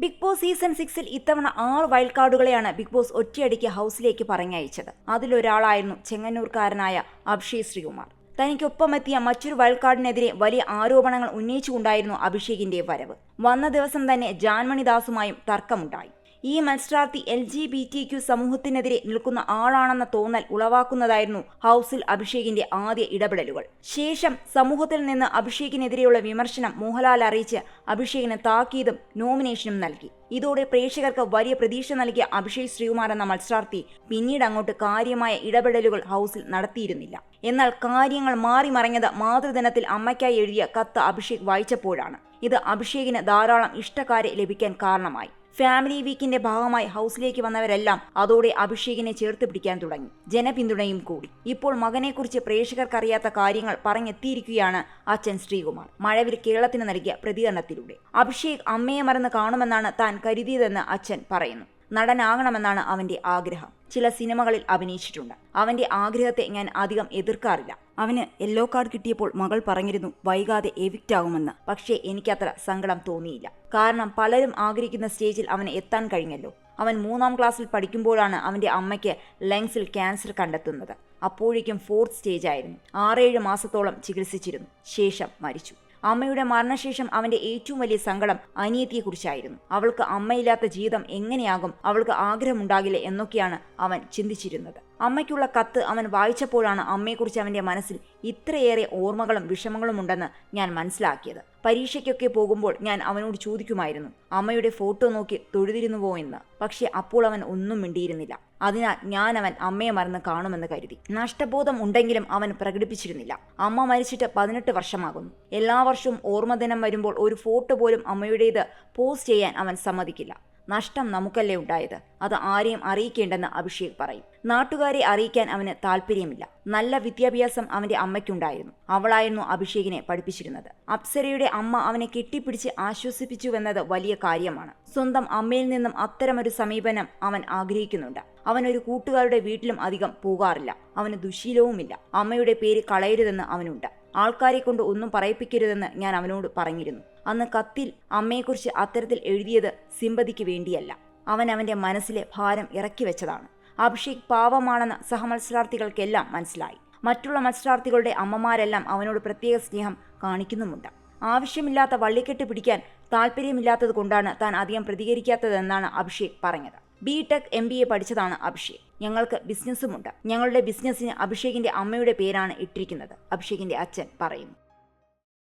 Big boss season സിക്സിൽ ഇത്തവണ ആറ് വൈൽഡ് കാർഡുകളെയാണ് ബിഗ് ബോസ് ഒറ്റയടിക്ക് ഹൗസിലേക്ക് പറഞ്ഞയച്ചത്. അതിലൊരാളായിരുന്നു ചെങ്ങന്നൂർക്കാരനായ അഭിഷേക് ശ്രീകുമാർ. തനിക്കൊപ്പമെത്തിയ മറ്റൊരു വൈൽഡ് കാർഡിനെതിരെ വലിയ ആരോപണങ്ങൾ ഉന്നയിച്ചുകൊണ്ടായിരുന്നു അഭിഷേകിന്റെ വരവ്. വന്ന ദിവസം തന്നെ ജാൻമണിദാസുമായും തർക്കമുണ്ടായി. ഈ മത്സരാർത്ഥി L G B T Q സമൂഹത്തിനെതിരെ നിൽക്കുന്ന ആളാണെന്ന തോന്നൽ ഉളവാക്കുന്നതായിരുന്നു ഹൗസിൽ അഭിഷേകിന്റെ ആദ്യ ഇടപെടലുകൾ. ശേഷം സമൂഹത്തിൽ നിന്ന് അഭിഷേകിനെതിരെയുള്ള വിമർശനം മോഹൻലാൽ അറിയിച്ച് അഭിഷേകിന് താക്കീതും നോമിനേഷനും നൽകി. ഇതോടെ പ്രേക്ഷകർക്ക് വലിയ പ്രതീക്ഷ നൽകിയ അഭിഷേക് ശ്രീകുമാർ എന്ന മത്സരാർത്ഥി പിന്നീട് അങ്ങോട്ട് കാര്യമായ ഇടപെടലുകൾ ഹൗസിൽ നടത്തിയിരുന്നില്ല. എന്നാൽ കാര്യങ്ങൾ മാറി മറിഞ്ഞത് മാതൃദിനത്തിൽ അമ്മയ്ക്കായി എഴുതിയ കത്ത് അഭിഷേക് വായിച്ചപ്പോഴാണ്. ഇത് അഭിഷേകിന് ധാരാളം ഇഷ്ടക്കാരെ ലഭിക്കാൻ കാരണമായി. ഫാമിലി വീക്കിന്റെ ഭാഗമായി ഹൗസിലേക്ക് വന്നവരെല്ലാം അതോടെ അഭിഷേകിനെ ചേർത്ത് പിടിക്കാൻ തുടങ്ങി. ജനപിന്തുണയും കൂടി. ഇപ്പോൾ മകനെക്കുറിച്ച് പ്രേക്ഷകർക്കറിയാത്ത കാര്യങ്ങൾ പറഞ്ഞെത്തിയിരിക്കുകയാണ് അച്ഛൻ ശ്രീകുമാർ. മഴവിൽ കേരളത്തിന് നൽകിയ പ്രതികരണത്തിലൂടെ. അഭിഷേക് അമ്മയെ മറന്ന് കാണുമെന്നാണ് താൻ കരുതിയതെന്ന് അച്ഛൻ പറയുന്നു. നടനാകണമെന്നാണ് അവന്റെ ആഗ്രഹം. ചില സിനിമകളിൽ അഭിനയിച്ചിട്ടുണ്ട്. അവന്റെ ആഗ്രഹത്തെ ഞാൻ അധികം എതിർക്കാറില്ല. അവന് യെല്ലോ കാർഡ് കിട്ടിയപ്പോൾ മകൾ പറഞ്ഞിരുന്നു വൈകാതെ എവിക്റ്റ് ആകുമെന്ന്. പക്ഷേ എനിക്കത്ര സങ്കടം തോന്നിയില്ല. കാരണം പലരും ആഗ്രഹിക്കുന്ന സ്റ്റേജിൽ അവന് എത്താൻ കഴിഞ്ഞല്ലോ. അവൻ മൂന്നാം ക്ലാസ്സിൽ പഠിക്കുമ്പോഴാണ് അവന്റെ അമ്മയ്ക്ക് ലങ്സിൽ ക്യാൻസർ കണ്ടെത്തുന്നത്. അപ്പോഴേക്കും ഫോർത്ത് സ്റ്റേജ് ആയിരുന്നു ആറേഴ് മാസത്തോളം ചികിത്സിച്ചിരുന്നു. ശേഷം മരിച്ചു. അമ്മയുടെ മരണശേഷം അവന്റെ ഏറ്റവും വലിയ സങ്കടം അനിയത്തിയെക്കുറിച്ചായിരുന്നു. അവൾക്ക് അമ്മയില്ലാത്ത ജീവിതം എങ്ങനെയാകും? അവൾക്ക് ആഗ്രഹമുണ്ടാകില്ല എന്നൊക്കെയാണ് അവൻ ചിന്തിച്ചിരുന്നത്. അമ്മയ്ക്കുള്ള കത്ത് അവൻ വായിച്ചപ്പോഴാണ് അമ്മയെക്കുറിച്ച് അവന്റെ മനസ്സിൽ ഇത്രയേറെ ഓർമ്മകളും വിഷമങ്ങളും ഉണ്ടെന്ന് ഞാൻ മനസ്സിലാക്കിയത്. പരീക്ഷയ്ക്കൊക്കെ പോകുമ്പോൾ ഞാൻ അവനോട് ചോദിക്കുമായിരുന്നു അമ്മയുടെ ഫോട്ടോ നോക്കി തൊഴുതിരുന്നുവോ എന്ന്. പക്ഷേ അപ്പോൾ അവൻ ഒന്നും മിണ്ടിയിരുന്നില്ല. അതിനാൽ ഞാൻ അവൻ അമ്മയെ മറന്ന് കാണുമെന്ന് കരുതി. നഷ്ടബോധം ഉണ്ടെങ്കിലും അവൻ പ്രകടിപ്പിച്ചിരുന്നില്ല. അമ്മ മരിച്ചിട്ട് പതിനെട്ട് വർഷമാകുന്നു. എല്ലാ വർഷവും ഓർമ്മദിനം വരുമ്പോൾ ഒരു ഫോട്ടോ പോലും അമ്മയുടേത് പോസ്റ്റ് ചെയ്യാൻ അവൻ സമ്മതിക്കില്ല. നഷ്ടം നമുക്കല്ലേ ഉണ്ടായത്? അത് ആരെയും അറിയിക്കേണ്ടെന്ന് അഭിഷേക് പറയും. നാട്ടുകാരെ അറിയിക്കാൻ അവന് താല്പര്യമില്ല നല്ല വിദ്യാഭ്യാസം അവന്റെ അമ്മയ്ക്കുണ്ടായിരുന്നു. അവളായിരുന്നു അഭിഷേകിനെ പഠിപ്പിച്ചിരുന്നത്. അപ്സരയുടെ അമ്മ അവനെ കെട്ടിപ്പിടിച്ച് ആശ്വസിപ്പിച്ചുവെന്നത് വലിയ കാര്യമാണ്. സ്വന്തം അമ്മയിൽ നിന്നും അത്തരമൊരു സമീപനം അവൻ ആഗ്രഹിക്കുന്നുണ്ട്. അവൻ ഒരു കൂട്ടുകാരുടെ വീട്ടിലും അധികം പോകാറില്ല. അവന് ദുശീലവുമില്ല. അമ്മയുടെ പേര് കളയരുതെന്ന് അവനുണ്ട്. ആൾക്കാരെ കൊണ്ട് ഒന്നും പറയിപ്പിക്കരുതെന്ന് ഞാൻ അവനോട് പറഞ്ഞിരുന്നു. അന്ന് കത്തിൽ അമ്മയെക്കുറിച്ച് അത്തരത്തിൽ എഴുതിയത് സിമ്പതിക്ക് വേണ്ടിയല്ല. അവൻ അവന്റെ മനസ്സിലെ ഭാരം ഇറക്കി വെച്ചതാണ്. അഭിഷേക് പാവമാണെന്ന് സഹമത്സരാർത്ഥികൾക്കെല്ലാം മനസ്സിലായി. മറ്റുള്ള മത്സരാർത്ഥികളുടെ അമ്മമാരെല്ലാം അവനോട് പ്രത്യേക സ്നേഹം കാണിക്കുന്നുമുണ്ട്. ആവശ്യമില്ലാത്ത വള്ളിക്കെട്ട് പിടിക്കാൻ താല്പര്യമില്ലാത്തത് കൊണ്ടാണ് താൻ അധികം പ്രതികരിക്കാത്തതെന്നാണ് അഭിഷേക് പറഞ്ഞത്. B tech M B A പഠിച്ചതാണ് അഭിഷേക്. ഞങ്ങൾക്ക് ബിസിനസ്സുമുണ്ട്. ഞങ്ങളുടെ ബിസിനസ്സിന് അഭിഷേകിന്റെ അമ്മയുടെ പേരാണ് ഇട്ടിരിക്കുന്നത്. അഭിഷേകിന്റെ അച്ഛൻ പറയുന്നു.